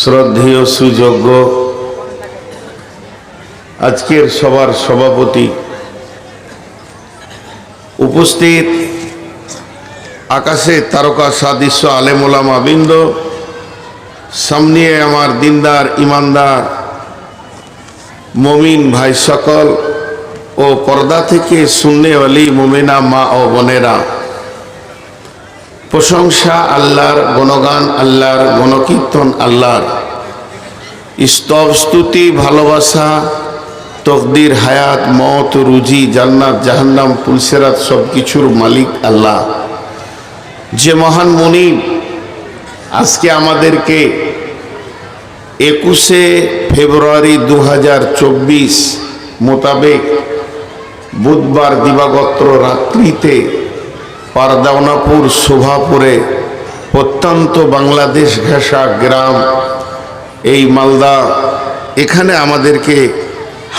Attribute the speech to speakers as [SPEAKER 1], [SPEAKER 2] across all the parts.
[SPEAKER 1] শ্রদ্ধেয় সুযোগ্য আজকের সবার সভাপতি উপস্থিত আকাশে তারকা সাদৃশ্য আলেমুলামা বৃন্দ, সামনে আমার দিনদার, ইমানদার, মমিন ভাই সকল ও পর্দা থেকে শূন্য অলি মোমেনা মা ও বোনেরা। প্রশংসা আল্লাহর, গণগান আল্লাহর, গণকীর্তন আল্লাহর। স্তব, স্তুতি, ভালোবাসা, তকদির, হায়াত, মত, রুজি, জান্নাত, জাহান্নাম, পুলসেরাত সব কিছুর মালিক আল্লাহ। যে মহান মনিব আজকে আমাদেরকে একুশে ফেব্রুয়ারি দু হাজার চব্বিশ মোতাবেক বুধবার দিবাগত্র রাত্রিতে পারদাওনাপুর শোভাপুরে প্রত্যন্ত বাংলাদেশ ঘেঁষা গ্রাম, এই মালদা এখানে আমাদেরকে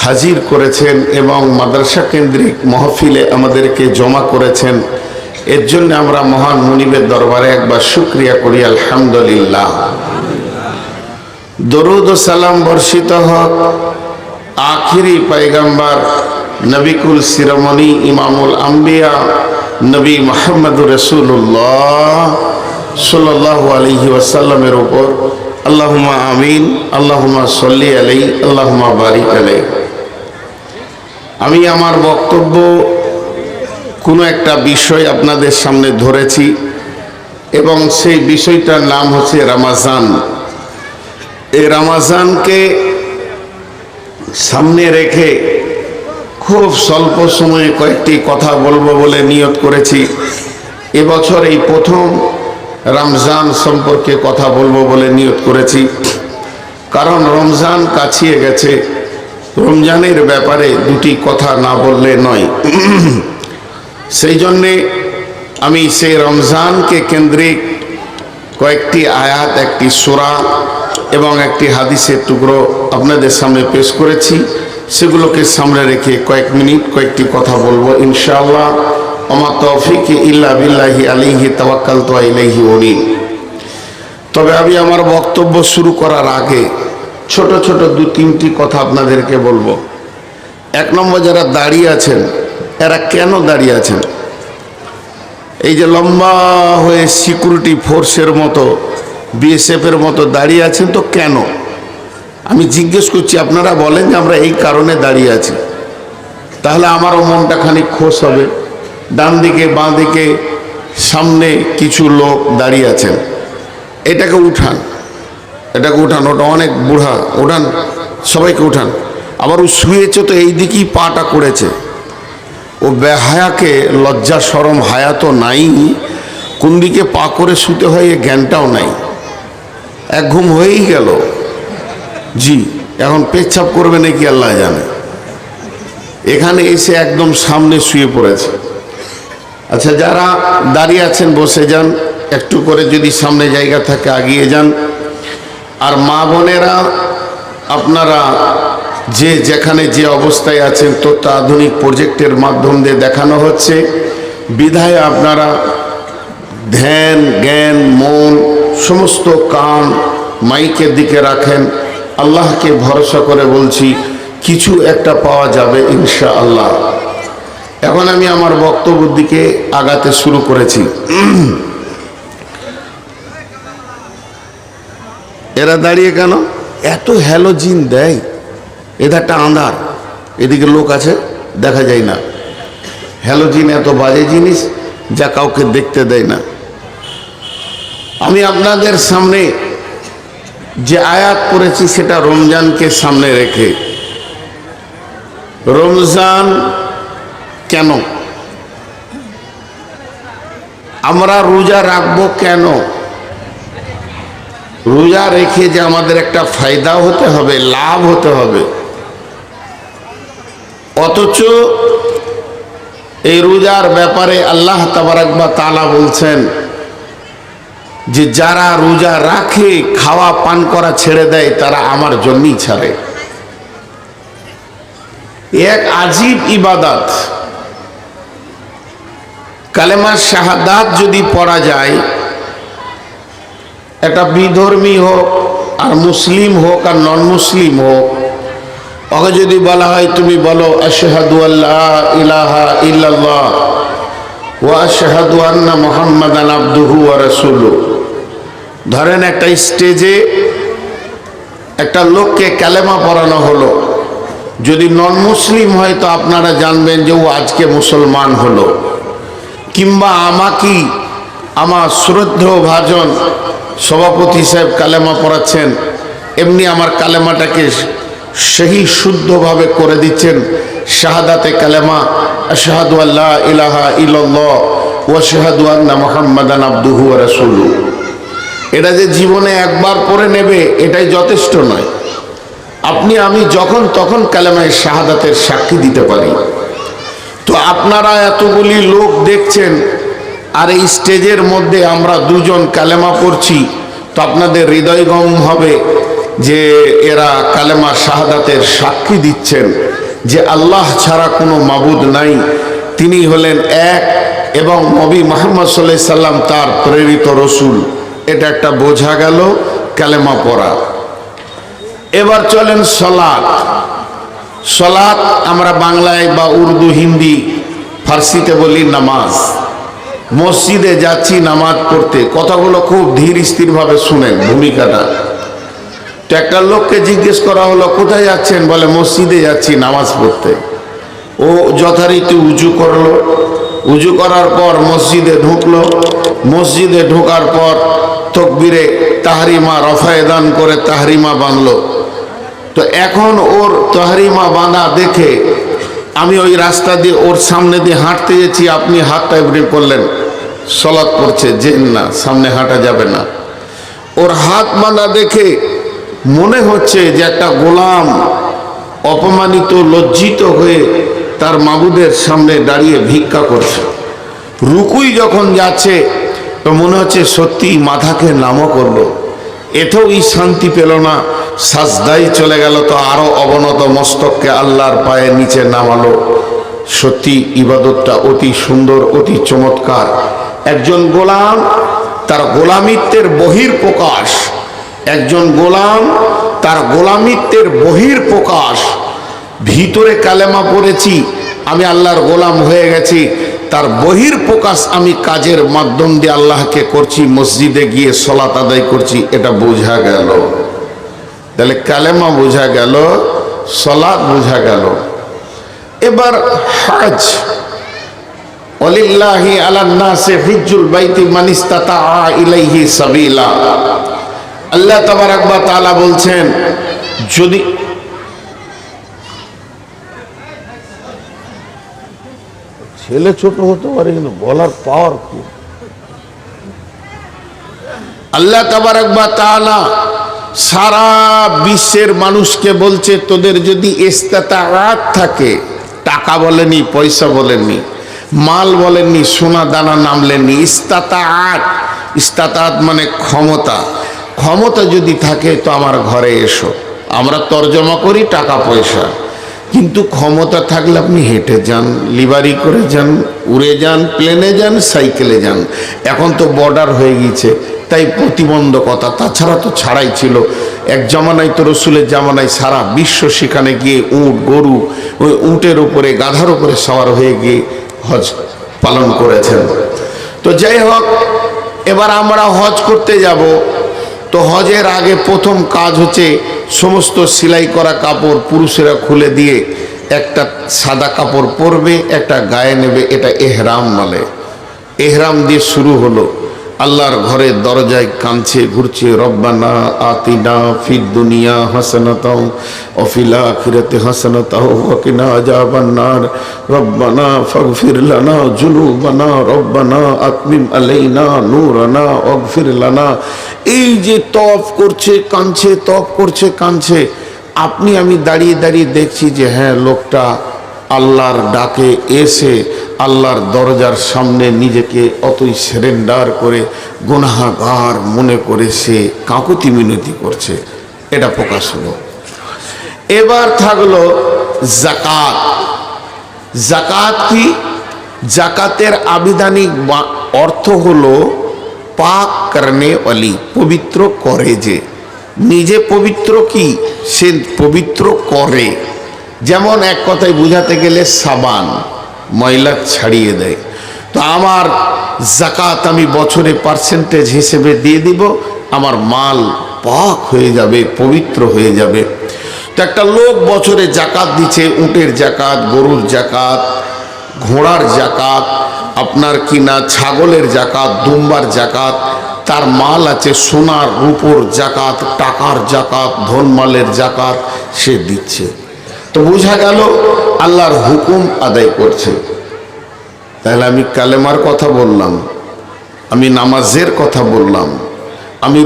[SPEAKER 1] হাজির করেছেন এবং মাদ্রাসা কেন্দ্রিক মহফিলে আমাদেরকে জমা করেছেন। এর জন্য আমরা মহান মনিবের দরবারে একবার শুক্রিয়া করি, আলহামদুলিল্লাহ। দরুদ সালাম বর্ষিত হক। আখিরি পাইগাম্বার নবিকুল শিরোমণি ইমামুল আম্বিয়া নবী মোহাম্মদ রসুল্লাহ সাল্লাহ আলহি ওয়াসাল্লামের উপর আল্লাহুমা আমিন আল্লাহুমা সল্লি আলাই আল্লাহুমা বারিক আলাই আমি আমার বক্তব্য কোনো একটা বিষয় আপনাদের সামনে ধরেছি এবং সেই বিষয়টার নাম হচ্ছে রামাজান। এই রামাজানকে সামনে রেখে খুব স্বল্প সময়ে কয়েকটি কথা বলব বলে নিয়ত করেছি। এবছর এই প্রথম রমজান সম্পর্কে কথা বলব বলে নিয়ত করেছি। কারণ রমজান কাছিয়ে গেছে। রমজানের ব্যাপারে দুটি কথা না বললে নয়। সেই জন্যে আমি সেই রমজানকে কেন্দ্রিক কয়েকটি আয়াত, একটি সোরা এবং একটি হাদিসের টুকরো আপনাদের সামনে পেশ করেছি। সেগুলোকে সামনে রেখে কয়েক মিনিট, কয়েকটি কথা বলব, ইনশাআল্লাহ। আমার তৌফিক ইল্লা বিল্লাহি আলিহি তাওয়াক্কাল তো ইলাইহি উনি তবে আমি আমার বক্তব্য শুরু করার আগে ছোট ছোট দু, তিনটি কথা আপনাদেরকে বলব। এক নম্বর, যারা দাঁড়িয়ে আছেন, এরা কেন দাঁড়িয়ে আছেন? এই যে লম্বা হয়ে সিকিউরিটি ফোর্সের মতো বিএসএফের মতো দাঁড়িয়ে আছেন তো কেন? আমি জিজ্ঞেস করছি, আপনারা বলেন যে আমরা এই কারণে দাঁড়িয়ে আছি। তাহলে আমারও মনটা খানিক খোশ হবে। ডান দিকে, বাঁ দিকে, সামনে কিছু লোক দাঁড়িয়ে আছেন। এটাকে উঠান। এটাকে উঠান, ওটা অনেক বুড়া। উঠান, সবাইকে উঠান। আবার ও শুয়েছে তো এই দিকেই পাটা করেছে। ও বেহায়াকে, লজ্জা সরম হায়া তো নাই। কোন দিকে পা করে শুতে হয় এ জ্ঞানটাও নাই। এক ঘুম হয়েই গেল। জি। এখন পেচ্ছাপ করবে নাকি আল্লাহ জানে। এখানে এসে একদম সামনে শুয়ে পড়েছে। আচ্ছা যারা দাঁড়িয়ে আছেন, বসে যান। একটু করে যদি সামনে জায়গা থাকে, আগিয়ে যান। আর মা বোনেরা, আপনারা যে যেখানে যে অবস্থায় আছেন, তথ্য আধুনিক প্রজেক্টের মাধ্যম দিয়ে দেখানো হচ্ছে। বিধায় আপনারা ধ্যান, জ্ঞান, মন, সমস্ত কান মাইকের দিকে রাখেন। আল্লাহকে ভরসা করে বলছি, কিছু একটা পাওয়া যাবে ইনশা আল্লাহ এখন আমি আমার বক্তব্যের দিকে আগাতে শুরু করেছি। এরা দাঁড়িয়ে কেন? এত হ্যালোজিন দেয় এধারটা আঁধার এদিকে লোক আছে, দেখা যায় না। হ্যালোজিন এত বাজে জিনিস যা কাউকে দেখতে দেয় না। আমি আপনাদের সামনে যে আয়াত করেছি সেটা রমজানকে সামনে রেখে। রমজান কেন? আমরা রোজা রাখব কেন? রোজা রেখে যে আমাদের একটা ফায়দা হতে হবে, লাভ হতে হবে। অথচ এই রোজার ব্যাপারে আল্লাহ তাবারাকবা তালা বলছেন যে যারা রোজা রাখে, খাওয়া, পান করা ছেড়ে দেয়, তারা আমার জন্যই ছাড়ে। এক আজীব ইবাদত। কালেমার শাহাদাত যদি পড়া যায়, একটা বিধর্মী হোক, আর মুসলিম হোক, আর নন মুসলিম হোক, ওকে যদি বলা হয়, তুমি বলো, আশহাদু আল্লাহ ইলাহা ইল্লাল্লাহ ওয়া আশহাদু আন্না মুহাম্মাদান আবদুহু ওয়া রাসূলুহু। ধরেন একটা স্টেজে একটা লোককে কালেমা পড়ানো হলো। যদি নন মুসলিম হয় তো আপনারা জানবেন যে ও আজকে মুসলমান হলো। কিংবা আমাকেই আমার শ্রদ্ধ ভাজন সভাপতি সাহেব কালেমা পড়াচ্ছেন, এমনি আমার কালেমাটাকে সেই শুদ্ধভাবে করে দিচ্ছেন, শাহাদাতে কালেমা শাহাদু আল্লাহ ইলাহা ইল্লাল্লাহ ও শাহাদু আন্না মুহাম্মাদান আবদুহু ওয়া রাসূলুহু। এটা যে জীবনে একবার পড়ে নেবে, এটাই যথেষ্ট নয়। আপনি, আমি যখন তখন কালেমায় শাহাদাতের সাক্ষী দিতে পারি। তো আপনারা এতগুলি লোক দেখছেন, আর এই স্টেজের মধ্যে আমরা দুজন কালেমা পড়ছি, তো আপনাদের হৃদয়গম হবে যে এরা কালেমা শাহাদাতের সাক্ষী দিচ্ছেন, যে আল্লাহ ছাড়া কোনো মাবুদ নাই। তিনি হলেন এক এবং নবী মোহাম্মদ সাল্লাহ সাল্লাম তার প্রেরিত রসুল। এটা একটা বোঝা গেল, কালেমা পড়া। এবার চলেন সলাৎ। সলাৎ আমরা বাংলায় বা উর্দু, হিন্দি, ফার্সিতে বলি নামাজ। মসজিদে যাচ্ছি নামাজ পড়তে। কথাগুলো খুব ধীর স্থিরভাবে শুনেন ভূমিকাটা। একটা লোককে জিজ্ঞেস করা হলো, কোথায় যাচ্ছেন? বলে, মসজিদে যাচ্ছি নামাজ পড়তে। ও যথারীতি উঁচু করল। উঁচু করার পর মসজিদে ঢুকলো। মসজিদে ঢোকার পর তকবিরে তাহারিমা, রফায় দান করে তাহারিমা বাঁধলো তো এখন ওর তাহারিমা বাঁধা দেখে আমি ওই রাস্তা দিয়ে ওর সামনে দিয়ে হাঁটতে গেছি আপনি হাতটা এবারে করলেন। সলাৎ পড়ছে, যে না, সামনে হাঁটা যাবে না। ওর হাত বাঁধা দেখে মনে হচ্ছে যে একটা গোলাম অপমানিত, লজ্জিত হয়ে তার মাবুদের সামনে দাঁড়িয়ে ভিক্ষা করছে। রুকুই যখন যাচ্ছে, তো মনে হচ্ছে সত্যি মাথাকে নামও করল। এতেও এই শান্তি পেল না। সাজদাই চলে গেল, তো আরও অবনত মস্তককে আল্লাহর পায়ে নিচে নামালো। সত্যি ইবাদতটা অতি সুন্দর, অতি চমৎকার। একজন গোলাম, তার গোলামিত্বের বহির প্রকাশ একজন গোলাম, তার গোলামিত্বের বহির প্রকাশ ভিতরে কালেমা পড়েছি, আমি আল্লাহর গোলাম হয়ে গেছি, তার বহির প্রকাশ আমি কাজের মাধ্যম দিয়ে আল্লাহকে করছি, মসজিদে গিয়ে সলাত আদায় করছি, এটা বোঝা গেল। তাহলে কালেমা বোঝা গেল, সলাৎ বোঝা গেল। এবার হজ। অলিল্লাহি আলান্নাসে হিজ্জুল বাইতি মানিস্তাতা ইলাইহি সাবিলা। আল্লাহ তাবারাক ওয়া তাআলা বলছেন, যদি ছেলে ছোট হতে পারে, কিন্তু বলার পাওয়ার কি? আল্লাহ তাবারাক ওয়া তাআলা সারা বিশ্বের মানুষকে বলছে, তোদের যদি ইস্তাতাআত থাকে, টাকা বলেনি, পয়সা বলেননি মাল বলেননি সোনা দানা নামলেননি ইস্তাতাআত ইস্তাতাআত মানে ক্ষমতা। ক্ষমতা যদি থাকে, তো আমার ঘরে এসো। আমরা তর্জমা করি, টাকা পয়সা। কিন্তু ক্ষমতা থাকলে আপনি হেঁটে যান লিভারি করে যান, উড়ে যান প্লেনে যান সাইকেলে যান। এখন তো বর্ডার হয়ে গিয়েছে, তাই প্রতিবন্ধকতা, তাছাড়া তো ছাড়াই ছিল। এক জামানায় তো রসুলের জামানায় সারা বিশ্ব সেখানে গিয়ে উঁট, গরু, ওই উঁটের উপরে, গাধার উপরে সওয়ার হয়ে গিয়ে হজ পালন করেছেন। তো যাই হোক, এবার আমরা হজ করতে যাব। তো হজের আগে প্রথম কাজ হচ্ছে সমস্ত সেলাই করা কাপড় পুরুষেরা খুলে দিয়ে একটা সাদা কাপড় পরবে, একটা গায়ে নেবে, এটা এহরাম বলে। এহরাম দিয়ে শুরু হলো। আল্লাহর ঘরের দরজায় কাঁদছে, ঘুরছে, রব্বানা আতিনা ফির দুনিয়া হাসানাতাও অফিলা আখিরাতে হাসানাতাও ওয়াকিনা আযাবান্নার। রব্বানা ফাগফির লানা জুনুবানা রব্বানা আতমিম আলাইনা নূরানা, ওয়াগফির লানা। এই যে তপ করছে, কাঁদছে তপ করছে, কাঁদছে। আপনি, আমি দাঁড়িয়ে দাঁড়িয়ে দেখছি যে হ্যাঁ লোকটা আল্লাহর ডাকে এসে আল্লাহর দরজার সামনে নিজেকে অতই সেরেন্ডার করে গুনাহাগার মনে করে সে কাকুতি মিনতি করছে। এটা প্রকাশ হলো। এবার থাকল জাকাত জাকাত কি? জাকাতের আবিধানিক অর্থ হলো পাক করনে অলি, পবিত্র করে যে। নিজে পবিত্র কি? সে পবিত্র করে। যেমন এক কথায় বুঝাতে গেলে সাবান, ময়লা ছাড়িয়ে দেয়। তো আমার জাকাত আমি বছরে পার্সেন্টেজ হিসেবে দিয়ে দিব, আমার মাল পাক হয়ে যাবে, পবিত্র হয়ে যাবে। তো একটা লোক বছরে জাকাত দিচ্ছে, উটের জাকাত, গরুর জাকাত, ঘোড়ার জাকাত, আপনার কিনা ছাগলের জাকাত, দুম্বার জাকাত, তার মাল আছে সোনার রূপোর জাকাত, টাকার জাকাত, ধনমালের জাকাত, সে দিচ্ছে। তো বোঝা গেল আল্লাহর হুকুম আদায় করছে। তাহলে আমি কালেমার কথা বললাম, আমি নামাজের কথা বললাম, আমি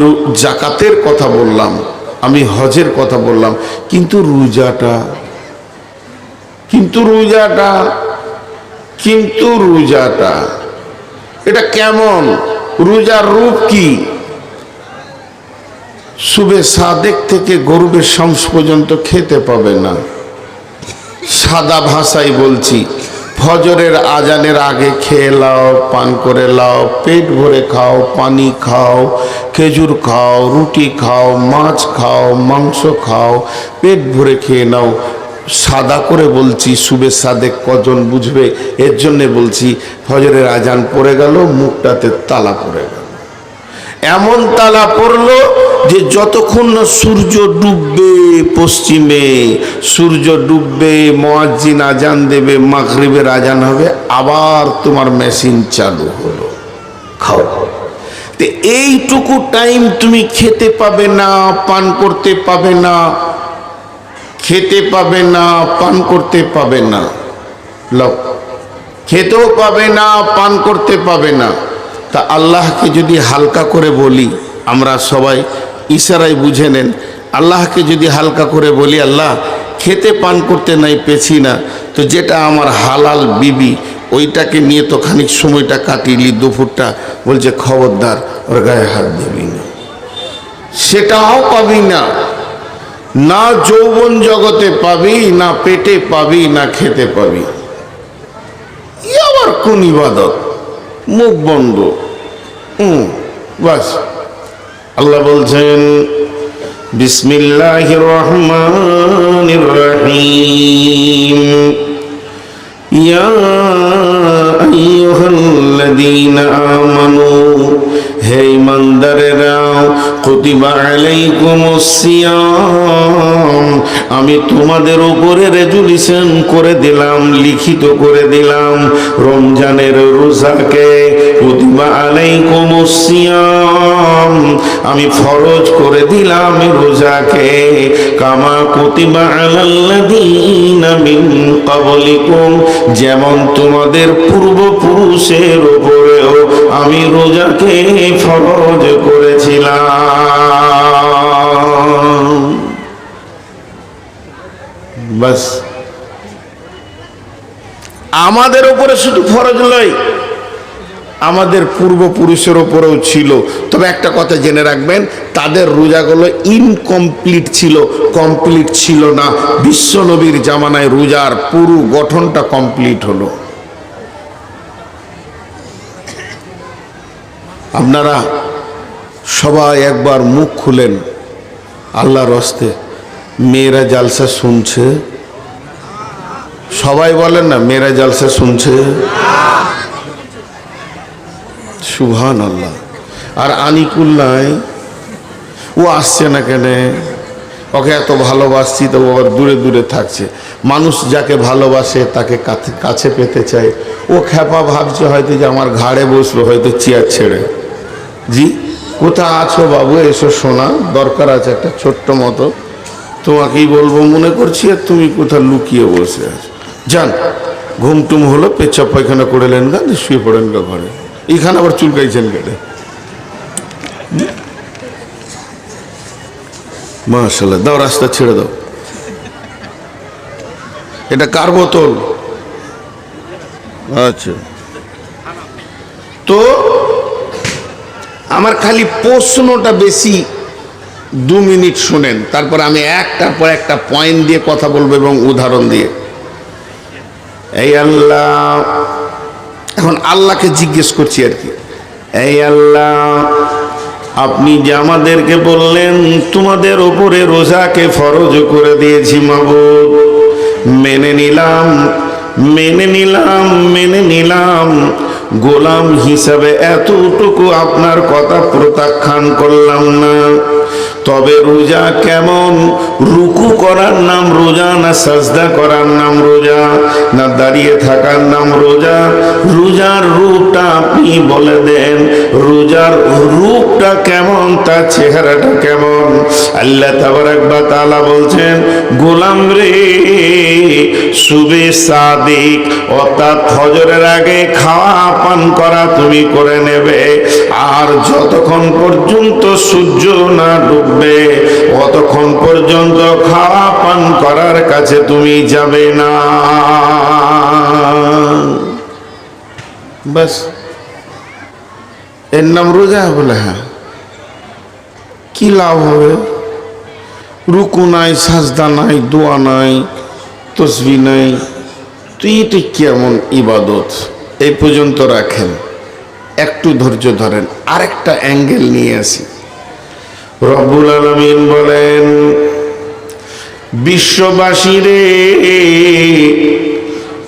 [SPEAKER 1] জাকাতের কথা বললাম, আমি হজের কথা বললাম, কিন্তু রোজাটা কিন্তু রোজাটা কিন্তু রোজাটা, এটা কেমন? রোজার রূপ কি? শুভে সাদেক থেকে গরুবের শামস পর্যন্ত খেতে পাবে না। সাদা ভাষায় বলছি, ফজরের আজানের আগে খেয়ে লাও, পান করে লাও, পেট ভরে খাও, পানি খাও, খেজুর খাও, রুটি খাও, মাছ খাও, মাংস খাও, পেট ভরে খেয়ে নাও। সাদা করে বলছি, সুবে সাদেক কজন বুঝবে? এর জন্যে বলছি, ফজরের আজান পড়ে গেল, মুখটাতে তালা পড়ে গেল। এমন তালা পড়ল যে যতক্ষণ না সূর্য ডুববে পশ্চিমে, সূর্য ডুববে, মোয়াজ্জিন আজান দেবে, মাগরিবের আজান হবে, আবার তোমার মেশিন চালু হলো। খাও। তো এইটুকু টাইম তুমি খেতে পাবে না, পান করতে পাবে না, খেতে পাবে না, পান করতে পাবে না। লও। খেতেও পাবে না, পান করতে পাবে না। তা আল্লাহকে যদি হালকা করে বলি, আমরা সবাই ইশারায় বুঝে নেন। আল্লাহকে যদি হালকা করে বলি, আল্লাহ, খেতে পান করতে নাই, পেছি না। তো যেটা আমার হালাল বিবি, ওইটাকে নিয়ে তো খানিক সময়টা কাটিলি দুপুরটা। বলছে, খবরদার, ওর গায়ে হাত দিবি না। সেটাও পাবি না। না যৌবন জগতে পাবি, না পেটে পাবি, না খেতে পাবি। ই আবার কোন ইবাদত? মুখ বন্ধ। হুম বাস। আল্লাহ বলছেন বিসমিল্লাহির রহমানির রহিম। ইয়া আইয়ুহাল্লাযীনা আমানু হে ইমানদারেরাও, কুতিবা আলাইকুমুস সিয়াম। আমি তোমাদের উপরে রেজুলিউশন করে দিলাম, লিখিত করে দিলাম রমজানের রোজাকে। কুতিবা আলাইকুমুস সিয়াম। আমি ফরজ করে দিলাম রোজাকে। কামা কুতিবা আলাল্লাযীনা মিন ক্বাবলিকুম। যেমন তোমাদের পূর্বপুরুষের উপরেও আমি রোজাকে ফরজ করেছিলাম। আমাদের উপরে শুধু ফরজ নয়, আমাদের পূর্বপুরুষের ওপরেও ছিল। তবে একটা কথা জেনে রাখবেন, তাদের রোজাগুলো ইনকমপ্লিট ছিল কমপ্লিট ছিল না। বিশ্বনবীর জামানায় রোজার পুরো গঠনটা কমপ্লিট হলো। আপনারা সবাই একবার মুখ খুলেন আল্লাহর হস্তে। মেয়েরা জালসা শুনছে। সবাই বলেন না, মেয়েরা জালসা শুনছে। সুভান আল্লাহ আর আনিকুল নাই। ও আসছে না কেন? ওকে এত ভালোবাসছি, তো ও আবার দূরে দূরে থাকছে। মানুষ যাকে ভালোবাসে, তাকে কাছে- কাছে পেতে চায়। ও খ্যাপা ভাবছে হয়তো যে আমার ঘাড়ে বসল, হয়তো চেয়ার ছেড়ে। জি? কোথা আছো বাবু? এসো শোনা, দরকার আছে একটা ছোট্ট মতো। তোমাকেই বলব মনে করছি আর তুমি কোথাও লুকিয়ে বসে আছো। যান ঘুমটুম হলো, পেচ্ছাপ পায়খানা করে নেন গা শুয়ে পড়েন গা ঘরে। এখানে আবার চুলকাইছেন কেটে। মাশাল্লাহ, দাও রাস্তা ছেড়ে দাও। এটা কার বোতল? আচ্ছা। তো আমার খালি প্রশ্নটা বেশি দু মিনিট শুনেন, তারপর আমি একটার পর একটা পয়েন্ট দিয়ে কথা বলব এবং উদাহরণ দিয়ে। এই আল্লাহ, এখন আল্লাহকে জিজ্ঞেস করছি আর কি। এই আল্লাহ, আপনি যে আমাদেরকে বললেন, তোমাদের ওপরে রোজাকে ফরজ করে দিয়েছি মাবুদ। মেনে নিলাম মেনে নিলাম মেনে নিলাম। গোলাম হিসাবে এতটুকু আপনার কথা প্রত্যাখ্যান করলাম না। তবে রোজা কেমন? রুকু করার নাম রোজা না সাজদা করার নাম রোজা? না দাঁড়িয়ে থাকার নাম রোজা? রোজার রূপটা আপনি বলে দেন। রোজার রূপটা কেমন? তার চেহারাটা কেমন? আল্লাহ তাবারাকবা তাআলা বলছেন, গোলাম রে সুবে সাদিক, অর্থাৎ ফজরের আগে খাওয়া পান করা তুমি করে নেবে। আর যতক্ষণ পর্যন্ত সূর্য না ডুববে, অতক্ষণ পর্যন্ত খাওয়া পান করার কাছে তুমি যাবে না। বাস। এর নাম রোজা বলে হ্যাঁ কি লাভ হবে? রুকু নাই, সাজদা নাই, দোয়া নাই, তসবি নাই। তুই এটা কেমন ইবাদত? এই পর্যন্ত রাখেন। একটু ধৈর্য ধরেন। আরেকটা অ্যাঙ্গেল নিয়ে আসি। রব্বুল আলমিন বলেন, বিশ্ববাসী রে,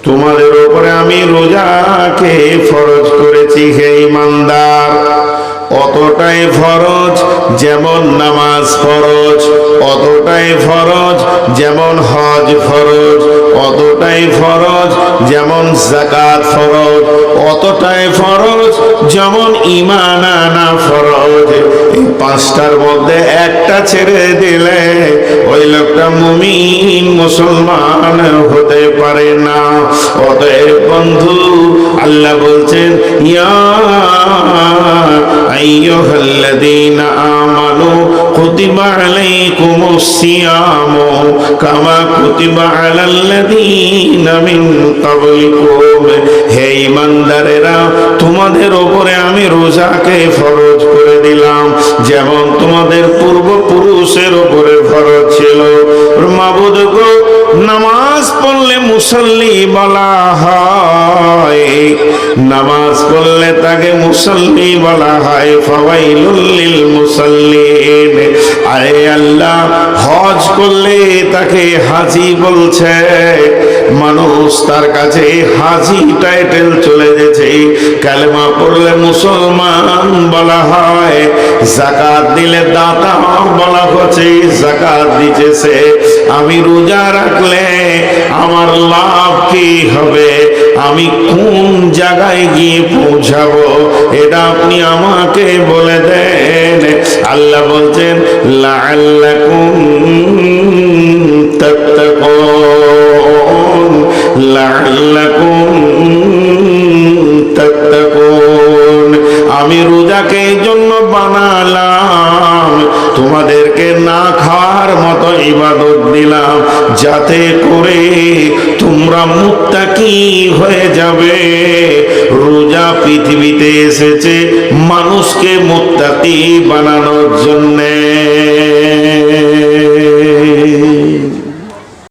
[SPEAKER 1] তোমাদের ওপরে আমি রোজাকে ফরজ করেছি, হে ইমানদার। অতটাই ফরজ যেমন নামাজ ফরজ, অতটাই ফরজ যেমন হজ ফরজ, অতটাই ফরজ যেমন জাকাত ফরজ, অতটাই ফরজ যেমন ইমান আনা ফরজ। এই পাঁচটার মধ্যে একটা ছেড়ে দিলে ওই লোকটা মুমিন মুসলমান হতে পারে না। অতএব বন্ধু, আল্লাহ বলছেন, ইয়া আইয়ুহাল্লাযীনা আমানু কুতিবা আলাইকুমুস সিয়ামু কামা কুতিবা আলাল্লাযীনা মিন ক্বাবলিকুম। হে ঈমানদারেরা, তোমাদের উপরে আমি রোজাকে ফরজ করে দিলাম, যেমন তোমাদের পূর্বপুরুষের উপরে ফরজ ছিল। মাবুদ গো নামাজ পড়লে মুসল্লি বলা হয়। নামাজ পড়লে তাকে মুসল্লি বলা হয়। ফওয়াইলুল মুসল্লিন। আরে আল্লাহ, হজ করলে তাকে হাজি বলছে। মানুষ তার কাছে হাজি টাইটেল চলে গেছে। কালেমা পড়লে মুসলমান বলা হয়। জাকাত দিলে দাতা বলা হচ্ছে। জাকাত দিতেছে। আমি রোজা রাখলে আমার লাভ কি হবে? আমি কোন জায়গায় গিয়ে পৌঁছাবো? এটা আপনি আমাকে বলে দেন। আল্লাহ বলছেন আমি রোজাকে এই জন্য বানালাম। তোমাদেরকে না খাওয়ার মতো ইবাদত দিলাম যাতে করে তোমরা মুত্তাকি হয়ে যাবে। রোজা পৃথিবীতে এসেছে মানুষকে মুত্তাকি বানানোর জন্যে।